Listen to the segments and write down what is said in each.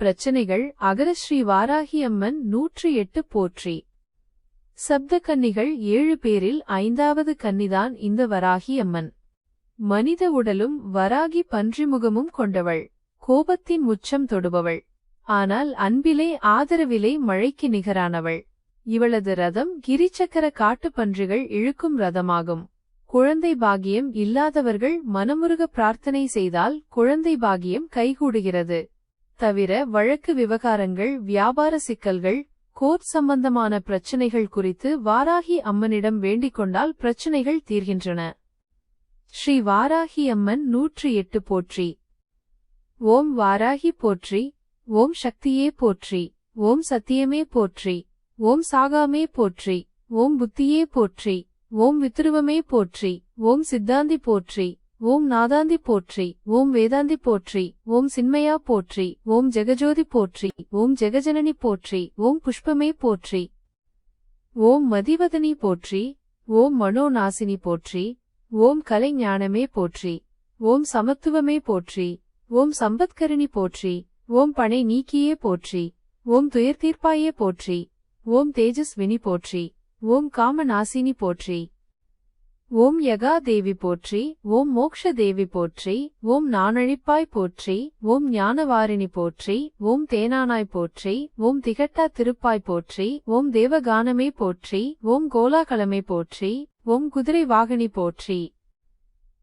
பிரச்சனைகள் அகரஸ்ரீ வாராகி அம்மன் நூற்றி எட்டு போற்றி. சப்த கன்னிகள் ஏழு பேரில் ஐந்தாவது கன்னிதான் இந்த வராகி அம்மன் மனித உடலும் வராகி பன்றிமுகமும் கொண்டவள். கோபத்தின் உச்சம் தொடுபவள். ஆனால் அன்பிலே ஆதரவிலே மழைக்கு நிகரானவள். இவளது ரதம் கிரிச்சக்கர காட்டுப் பன்றிகள் இழுக்கும் ரதமாகும். குழந்தை பாகியம் இல்லாதவர்கள் மனமுருக பிரார்த்தனை செய்தால் குழந்தை பாகியம் கைகூடுகிறது. தவிர வழக்கு விவகாரங்கள் வியாபார சிக்கல்கள் கோர்ட் சம்பந்தமான பிரச்சனைகள் குறித்து வாராகி அம்மனிடம் வேண்டிக் கொண்டால் பிரச்சினைகள் தீர்கின்றன. ஸ்ரீ வாராகி அம்மன் நூற்றி எட்டு போற்றி. ஓம் வாராகி போற்றி ஓம் சக்தியே போற்றி ஓம் சத்தியமே போற்றி ஓம் சாகாமே போற்றி ஓம் புத்தியே போற்றி ஓம் வித்துருவமே போற்றி ஓம் சித்தாந்தி போற்றி. ஓம் நாதாந்தி போற்றி ஓம் வேதாந்தி போற்றி ஓம் சின்மயா போற்றி ஓம் ஜெகஜோதி போற்றி ஓம் ஜெகஜனனி போற்றி ஓம் புஷ்பமே போற்றி ஓம் மதிவதனி போற்றி ஓம் மனோநாசினி போற்றி ஓம் கலைஞானமே போற்றி ஓம் சமத்துவமே போற்றி ஓம் சம்பத்கரணி போற்றி ஓம் பனை நீக்கியே போற்றி ஓம் துயர்தீர்ப்பாயே போற்றி ஓம் தேஜஸ்வினி போற்றி ஓம் காமநாசினி போற்றி ஓம் யகா தேவி போற்றி ஓம் மோக்ஷ தேவி போற்றி ஓம் நானழிப்பாய் போற்றி ஓம் ஞானவாரிணி போற்றி ஓம் தேனானாய் போற்றி ஓம் திகட்டா திருப்பாய் போற்றி ஓம் தேவகானமே போற்றி ஓம் கோலாகலமே போற்றி ஓம் குதிரை வாகனி போற்றி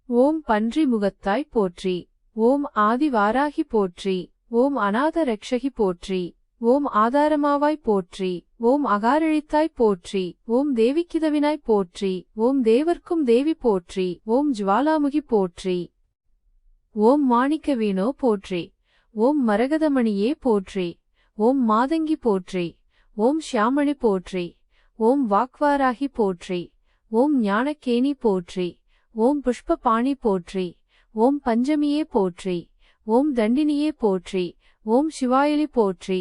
ஓம் பன்றி முகத்தாய் போற்றி ஓம் ஆதி வாராகி போற்றி ஓம் அநாத ரக்ஷகி போற்றி ஓம் ஆதாரமாவாய் போற்றி ஓம் அகாரழித்தாய் போற்றி ஓம் தேவிக்கிதவினாய் போற்றி ஓம் தேவர்க்கும் தேவி போற்றி ஓம் ஜுவாலாமுகி போற்றி ஓம் மாணிக்க வீணோ போற்றி ஓம் மரகதமணியே போற்றி ஓம் மாதங்கி போற்றி ஓம் ஷியாமணி போற்றி ஓம் வாக்வாராகி போற்றி ஓம் ஞானக்கேணி போற்றி ஓம் புஷ்பபாணி போற்றி ஓம் பஞ்சமியே போற்றி ஓம் தண்டினியே போற்றி ஓம் சிவாயலி போற்றி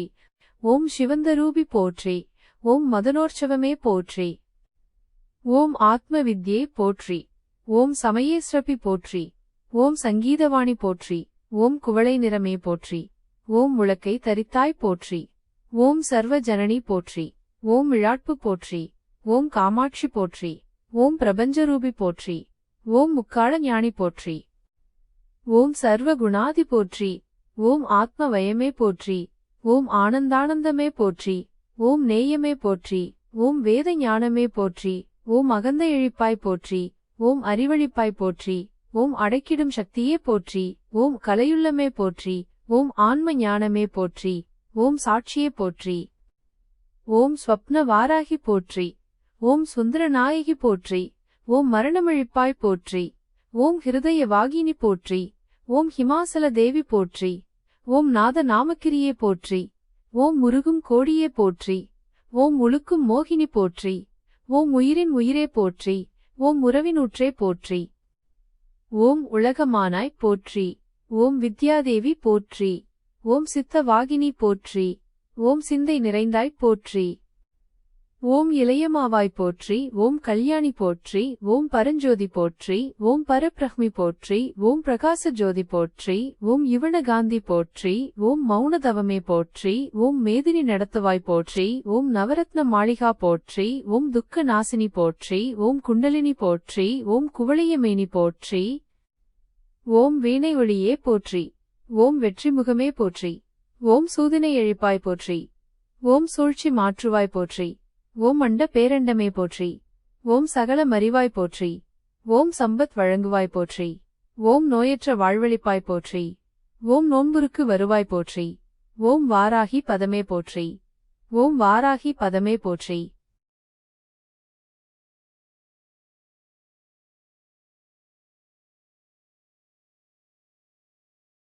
ஓம் சிவந்தரூபி போற்றி ஓம் மதனோற்சவமே போற்றி ஓம் ஆத்ம வித்யே போற்றி ஓம் சமயேஸ்ரபி போற்றி ஓம் சங்கீதவாணி போற்றி ஓம் குவளை நிறமே போற்றி ஓம் முழக்கை தரித்தாய் போற்றி ஓம் சர்வ ஜனனி போற்றி ஓம் விழாட்பு போற்றி ஓம் காமாட்சி போற்றி ஓம் பிரபஞ்சரூபி போற்றி ஓம் முக்காள ஞானி போற்றி ஓம் சர்வ குணாதி போற்றி ஓம் ஆத்ம வயமே போற்றி ஓம் ஆனந்தானந்தமே போற்றி ஓம் நேயமே போற்றி ஓம் வேத ஞானமே போற்றி ஓம் அகந்த இழிப்பாய் போற்றி ஓம் அறிவழிப்பாய் போற்றி ஓம் அடக்கிடும் சக்தியே போற்றி ஓம் கலையுள்ளமே போற்றி ஓம் ஆன்ம ஞானமே போற்றி ஓம் சாட்சியே போற்றி ஓம் ஸ்வப்ன வாராகி போற்றி ஓம் சுந்தரநாயகி போற்றி ஓம் மரணமிழிப்பாய் போற்றி ஓம் ஹிருதய வாகினி போற்றி ஓம் ஹிமாசல தேவி போற்றி ஓம் நாத நாமக்கிரியே போற்றி ஓம் முருகும் கோடியே போற்றி ஓம் முழுக்கும் மோகினி போற்றி ஓம் உயிரின் உயிரே போற்றி ஓம் உறவினூற்றே போற்றி. ஓம் உலகமானாய் போற்றி ஓம் வித்யாதேவி போற்றி ஓம் சித்தவாகினி போற்றி ஓம் சிந்தை நிறைந்தாய் போற்றி. ஓம் இளையமாவாய் போற்றி ஓம் கல்யாணி போற்றி ஓம் பரஞ்சோதி போற்றி ஓம் பரப்ரஹ்மி போற்றி ஓம் பிரகாச ஜோதி போற்றி ஓம் யுவனகாந்தி போற்றி ஓம் மௌனதவமே போற்றி ஓம் மேதினி நடத்துவாய் போற்றி ஓம் நவரத்ன மாளிகா போற்றி ஓம் துக்க நாசினி போற்றி ஓம் குண்டலினி போற்றி ஓம் குவளையமேனி போற்றி ஓம் வீணை ஒளியே போற்றி ஓம் வெற்றிமுகமே போற்றி ஓம் சூதினை எழுப்பாய் போற்றி ஓம் சூழ்ச்சி மாற்றுவாய் போற்றி ஓம் அண்ட பேரண்டமே போற்றி. ஓம் சகல மறிவாய் போற்றி. ஓம் சம்பத் வழங்குவாய் போற்றி. ஓம் நோயற்ற வாழ்வழிப்பாய் போற்றி. ஓம் நோன்புருக்கு வருவாய் போற்றி. ஓம் வாராகி பதமே போற்றி. ஓம் வாராகி பதமே போற்றி.